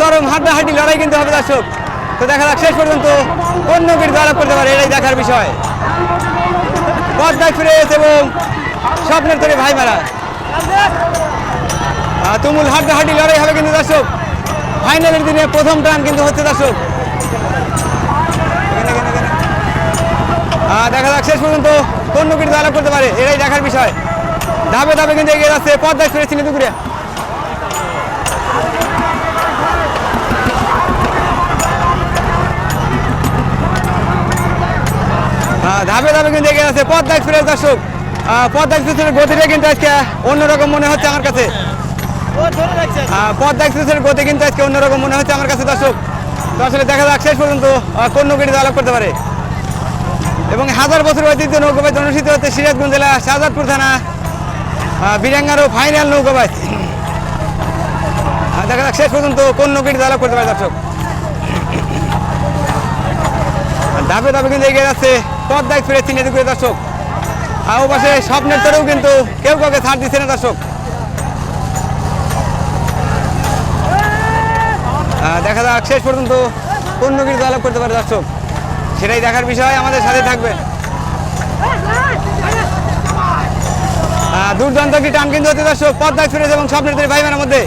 চরম হাড্ডাহাড্ডি লড়াই কিন্তু হবে, দর্শক। তো দেখা যাক, শেষ পর্যন্ত কোন নবীর জয়লাভ করতে পারে, এটাই দেখার বিষয়। পদ্মা এক্সপ্রেস এবং স্বপ্নের তরে ভাই মারা। তুমুল হাড্ডাহাড্ডি লড়াই হবে কিন্তু, দর্শক। ফাইনালের দিনে প্রথম টান কিন্তু হচ্ছে, দর্শক। দেখা যাক, শেষ পর্যন্ত কোন নবীর জয়লাভ করতে পারে, এটাই দেখার বিষয়। ধাপে ধাপে কিন্তু এগিয়ে যাচ্ছে পদ্মা এক্সপ্রেস চিনি দুপুরে ধাপে ধাপে কিন্তু এগিয়ে আছে পদ্মা এক্সপ্রেস দর্শক। পদ্মা এক্সপ্রেসের গতিটা কিন্তু আজকে অন্যরকম মনে হচ্ছে আমার কাছে। পদ্মা এক্সপ্রেসের গতি কিন্তু আজকে অন্যরকম মনে হচ্ছে আমার কাছে দর্শক। তো আসলে দেখা যাক শেষ পর্যন্ত কোন নৌকাটি আলাপ করতে পারে। এবং হাজার বছর ঐতিহ্য নৌকাবাজ অনুষ্ঠিত হচ্ছে সিরাজগঞ্জ জেলা শাহজাদপুর থানা বীরাঙ্গারও ফাইনাল নৌকাবাজ দেখা যাক শেষ পর্যন্ত কোন নৌকাটি আলাপ করতে পারে দর্শক। ধাপে ধাপে কিন্তু এগিয়ে যাচ্ছে পদ্মা এক্সপ্রেস চিনে দুপুরে দর্শক। আর পাশে স্বপ্নের তরেও কিন্তু কেউ কাউকে ছাড় দিচ্ছে না, দর্শক। দেখা যাক, শেষ পর্যন্ত কোন নদীর জয়লাভ করতে পারে, দর্শক। সেটাই দেখার বিষয়, আমাদের সাথে থাকবে দুর্দান্ত একটি টান কিন্তু হচ্ছে, দর্শক পদ্মা এক্সপ্রেস এবং স্বপ্নের তরী ভাই বোনের মধ্যে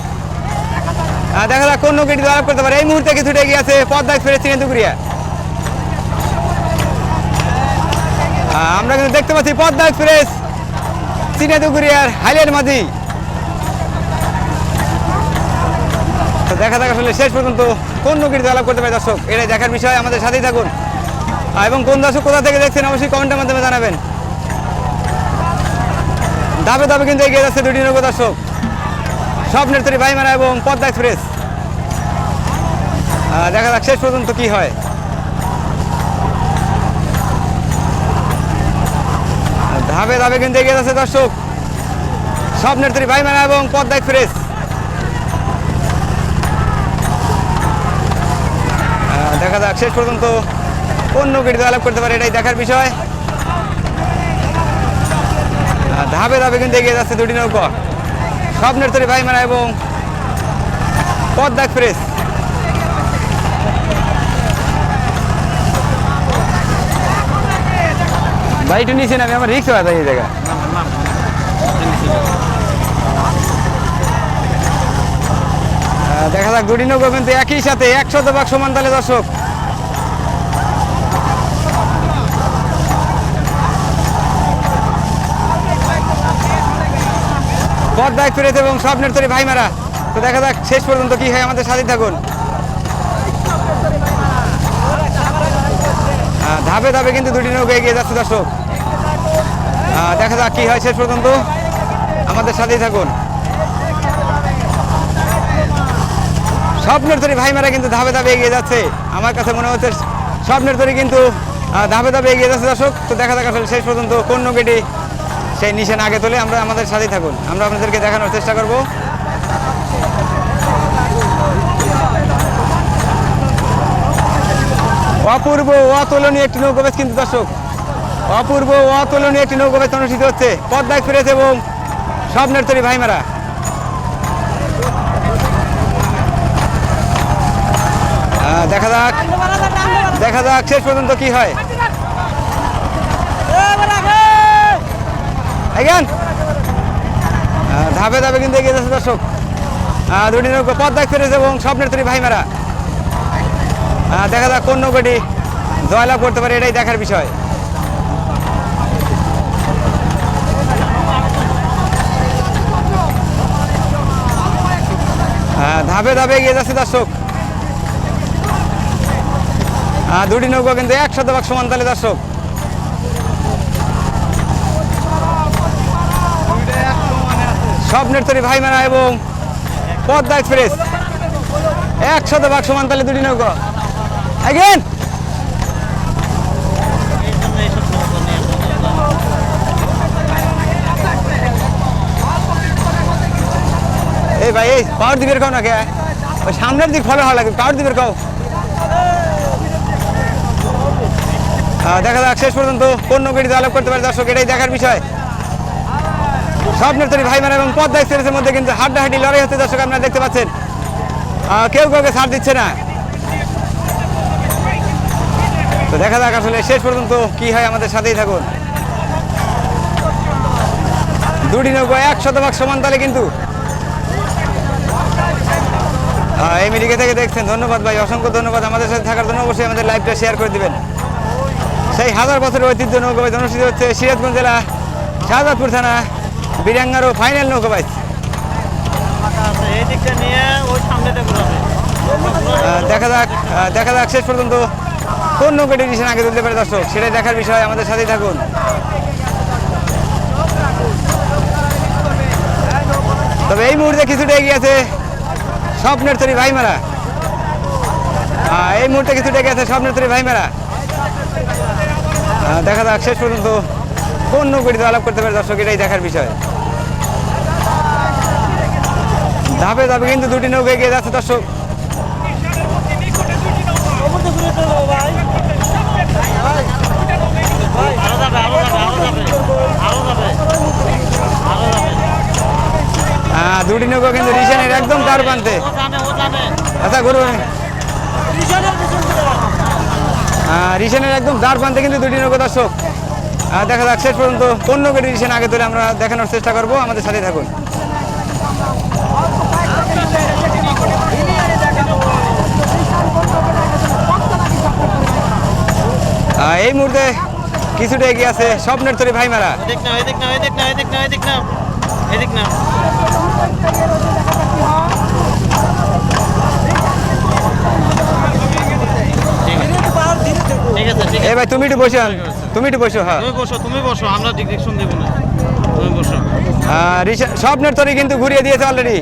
দেখা যাক কোন নৌকাটি জয়লাভ করতে পারে। এই মুহূর্তে কিছুটা এগিয়ে আছে পদ্মা এক্সপ্রেস চিনে আমরা কিন্তু দেখতে পাচ্ছি পদ্মা এক্সপ্রেস চিনাদুগুড়িয়ার হাইলের মাঝি। তো দেখা যাক আসলে শেষ পর্যন্ত কোন নৌকির জয়লাভ করতে পারে দর্শক, এটাই দেখার বিষয়, আমাদের সাথেই থাকুন। এবং কোন দর্শক কোথা থেকে দেখছেন অবশ্যই কমেন্টের মাধ্যমে জানাবেন। দাবে ধাপে কিন্তু এগিয়ে যাচ্ছে দুটি নৌকো দর্শক, স্বপ্নের তরি ভাইমারা এবং পদ্মা এক্সপ্রেস। দেখা যাক শেষ পর্যন্ত কি হয়। ধাপে ধাপে কিন্তু এগিয়ে যাচ্ছে দর্শক। স্বপ্নের তরি ভাই মেলা এবং পদ্মা এক্সপ্রেস দেখা যাক, শেষ পর্যন্ত কোন নৌকিটি আলাপ করতে পারে, এটাই দেখার বিষয়। ধাপে ধাপে কিন্তু এগিয়ে যাচ্ছে দুটি নৌকা। স্বপ্নের তরি ভাই মেলা এবং পদ্মা এক্সপ্রেস ভাই একটু নিচে নামি আমার রিক্স হয়ে এই জায়গা দেখা যাক দুটি নৌকো কিন্তু একই সাথে একশো ভাগ সমান তালে দর্শক। পদ্মা এক্সপ্রেস এবং স্বপ্নের তরি ভাইমারা। তো দেখা যাক, শেষ পর্যন্ত কি হয় আমাদের সাথে থাকুন ধাপে ধাপে কিন্তু দুটি নৌকা এগিয়ে যাচ্ছে দর্শক। দেখা যাক কি হয় শেষ পর্যন্ত। আমাদের সাথেই থাকুন। স্বপ্নের তরি ভাইমারা কিন্তু ধাপে ধাপে এগিয়ে যাচ্ছে। আমার কাছে মনে হচ্ছে স্বপ্নের তরি কিন্তু ধাপে ধাপে এগিয়ে যাচ্ছে। দর্শক, তো দেখা যাক আসলে শেষ পর্যন্ত কোন নৌকাটি সেই নিশান আগে তোলে। আমরা আমাদের সাথেই থাকুন। আমরা আপনাদেরকে দেখানোর চেষ্টা করব। অপূর্ব, অতুলনীয় একটি নৌকাবেশ কিন্তু দর্শক অপূর্ব অতুলনীয় একটি নৌকাবেশ অনুষ্ঠিত হচ্ছে। পদ্মায় এক্সপ্রেস এবং স্বপ্নের তরি ভাইমারা। দেখা যাক। দেখা যাক, শেষ পর্যন্ত কি হয়। ধাপে ধাপে কিন্তু এগিয়ে যাচ্ছে দর্শক। দুটি নৌকা পদ্মা ফিরেছে এবং স্বপ্নের তরি ভাইমারা। দেখা যাক কোন নৌকাটি জয়লাভ করতে পারে, এটাই দেখার বিষয়। ধাপে ধাপে এগিয়ে যাচ্ছে দর্শক। দুটি নৌকা কিন্তু এক শতভাগ সমান তালে দর্শক। স্বপ্নের তরি ভাইমারা এবং পদ্মা এক্সপ্রেস। এক শতভাগ সমান তালে দুটি নৌকা। এগেন এই ভাই, এই পাওয়ার দিকের কাও না কে ওই সামনের দিক ফলো হওয়া লাগে পাওয়ার কাও দেখা যাক, শেষ পর্যন্ত কোন আলাপ করতে পারে দর্শক, এটাই দেখার বিষয়। স্বপ্নের তরি ভাই মানে এবং পদ্মা এক্সপ্রেসের মধ্যে কিন্তু হাড্ডাহাড্ডি লড়াই হচ্ছে, দর্শক আপনারা দেখতে পাচ্ছেন। কেউ কাউকে ছাড় দিচ্ছে না। তো দেখা যাক আসলে শেষ পর্যন্ত কি হয় আমাদের সাথেই থাকুন। দুটি নৌকা এক শতভাগ সমান তালে কিন্তু মিডিকে থেকে দেখছেন, ধন্যবাদ ভাই, অসংখ্য ধন্যবাদ আমাদের সাথে থাকার জন্য। অবশ্যই আমাদের লাইভটা শেয়ার করে দিবেন। সেই হাজার বছরের ঐতিহ্য নৌকাবাইজ অনুষ্ঠিত হচ্ছে সিরাজগঞ্জ জেলা, শাহজাদপুর থানা বিরাঙ্গারও ফাইনাল নৌকাবাইজ দেখা যাক দেখা যাক শেষ পর্যন্ত কোন নৌকা ডিভিশন আগে তুলতে পারে দর্শক, সেটাই দেখার বিষয়, আমাদের সাথেই থাকুন। তবে এই মুহূর্তে কিছুটা এগিয়ে আছে স্বপ্নের তরি ভাই মারা। এই মুহূর্তে কিছু ডেকে আছে স্বপ্নের তরি ভাই মারা। দেখা যাক, শেষ পর্যন্ত কোন নৌকাটি আলাপ করতে পারে দর্শক, এটাই দেখার বিষয়। ধাপে ধাপে কিন্তু দুটি নৌকা এগিয়ে যাচ্ছে দর্শক আরও যাবে আরও যাবে আরও যাবে আরও যাবে আরও যাবে হ্যাঁ দুটি নৌকা কিন্তু ও জানে আচ্ছা করুন রিশানের একদম দাঁড় প্রান্তে কিন্তু দুটি নৌকা দর্শক। দেখা যাক শেষ পর্যন্ত কোন নৌকাটি রিশান আগে তুলে আমরা দেখানোর চেষ্টা করব। আমাদের সাথে থাকুন। এই মুহূর্তে কিছুটা এগিয়ে আছে স্বপ্নের তরি ভাইমারা। এদিক না এদিক না এদিক না এদিক না এদিক না এদিক না ঠিক আছে ঠিক আছে ঠিক এ ভাই তুমি একটু বসে। তুমি একটু বসো হ্যাঁ। তুমি বসো তুমি বসো আমরা ডিরেকশন দেবো না। তুমি বসো। আহ, রিশা- স্বপ্নের তরি কিন্তু ঘুরিয়ে দিয়েছে অলরেডি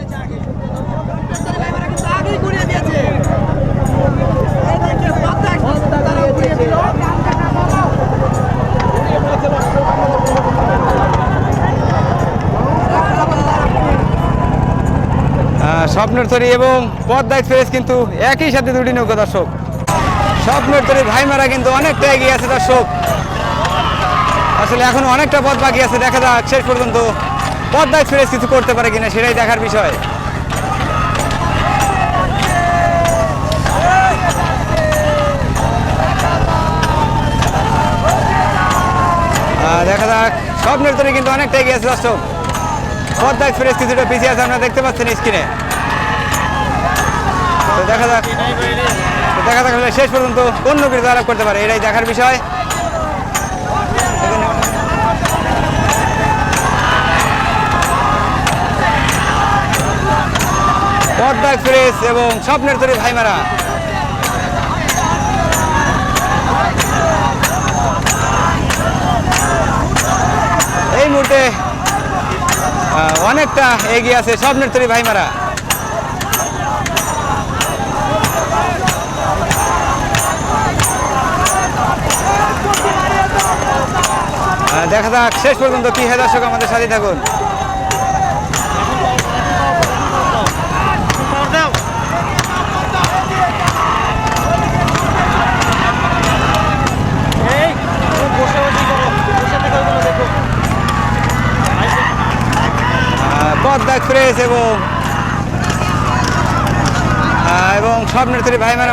আহ, স্বপ্নের তরি এবং পদ্মা এক্সপ্রেস কিন্তু একই সাথে দুটি নৌকা দর্শক। স্বপ্নের তরি ভাইমারা কিন্তু অনেকটা এগিয়ে আছে, দর্শক। আসলে এখন অনেকটা পথ বাকি আছে, দেখা যাক শেষ পর্যন্ত পদ্মা এক্সপ্রেস কিছু করতে পারে কিনা সেটাই দেখার বিষয়। দেখা যাক, স্বপ্নের তরি কিন্তু অনেকটা এগিয়ে আছে, দর্শক। পদ্মা এক্সপ্রেস কিছুটা পিছিয়ে আছে, আপনারা দেখতে পাচ্ছেন স্ক্রিনে। তো দেখা যাক। দেখা আসলে শেষ পর্যন্ত কোন নৌকির আলাপ করতে পারে। এটাই দেখার বিষয়। পদ্মা এক্সপ্রেস এবং স্বপ্নের তরি ভাইমারা। এই মুহূর্তে অনেকটা এগিয়ে আছে স্বপ্নের তরি ভাইমারা। দেখা যাক শেষ পর্যন্ত কি হয়। দর্শক আমাদের সাথে থাকুন। পদ্মা এক্সপ্রেস এবং এবং স্বপ্নের তরি ভাইমারা